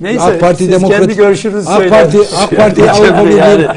Neyse AK Parti siz Demokrat kendi görüşünüzü AK. Parti AK Parti Avrupa yani Birliği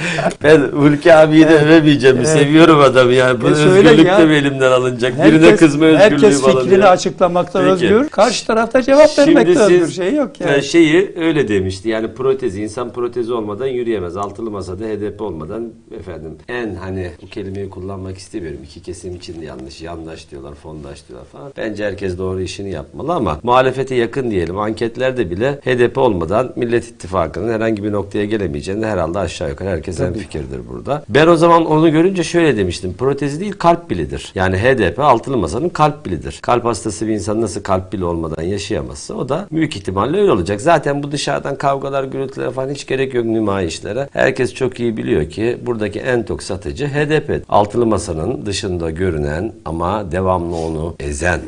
ben Hulki abiyi de övemeyeceğim. Seviyorum adamı yani. Bu E özgürlük ya. de elimden alınacak? Birine Herkes, kızma özgürlüğü herkes falan. fikrini ya. açıklamakta Peki. özgür. Karşı tarafta cevap Şimdi vermekte özgür. siz Şey yok yani. e, şeyi öyle demişti. Yani protezi insan protezi olmadan yürüyemez. Altılı masada HDP olmadan efendim en hani bu kelimeyi kullanmak istemiyorum. İki kesim için yanlış. Yandaş diyorlar, fondaş diyorlar falan. Bence herkes doğru işini yapmalı ama muhalefete yakın diyelim. Anketlerde bile HDP olmadan Millet İttifakı'nın herhangi bir noktaya gelemeyeceğini herhalde aşağı yukarı herkes en fikirdir burada. Ben o zaman onu görünce şöyle demiştim. Protezi değil kalp bilidir. Yani HDP altılı masanın kalp bilidir. Kalp hastası bir insan nasıl kalp bili olmadan yaşayamazsa o da büyük ihtimalle öyle olacak. Zaten bu dışarıdan kavgalar, gürültülere falan hiç gerek yok nümayişlere. Herkes çok iyi biliyor ki buradaki en tok satıcı HDP. Altılı masanın dışında görünen ama devamlı onu ezen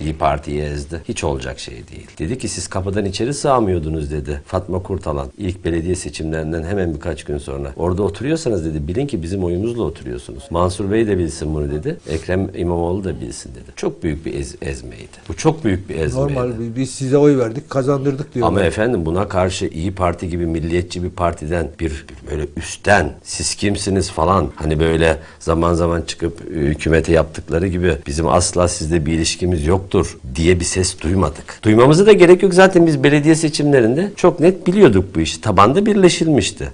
İyi Parti'yi ezdi. Hiç olacak şey değil. Dedi ki siz kapıdan içeri sığamıyordunuz dedi. Fatma Kurtalan ilk belediye seçimlerinden hemen birkaç gün sonra. Orada oturuyorsanız dedi bilin ki bizim oyumuzla oturuyorsunuz. Mansur Bey de bilsin bunu dedi. Ekrem İmamoğlu da bilsin dedi. Çok büyük bir ez- ezmeydi. Bu çok büyük bir ezmeydi. normal biz size oy verdik, kazandırdık diyorlar. Ama efendim buna karşı İyi Parti gibi milliyetçi bir partiden bir böyle üstten siz kimsiniz falan hani böyle zaman zaman çıkıp e, hükümete yaptıkları gibi bizim asla sizde bir ilişkimiz yoktur diye bir ses duymadık. Duymamıza da gerek yok zaten biz belediye seçimlerinde çok net biliyorduk bu işi. Tabanda birleşilmişti.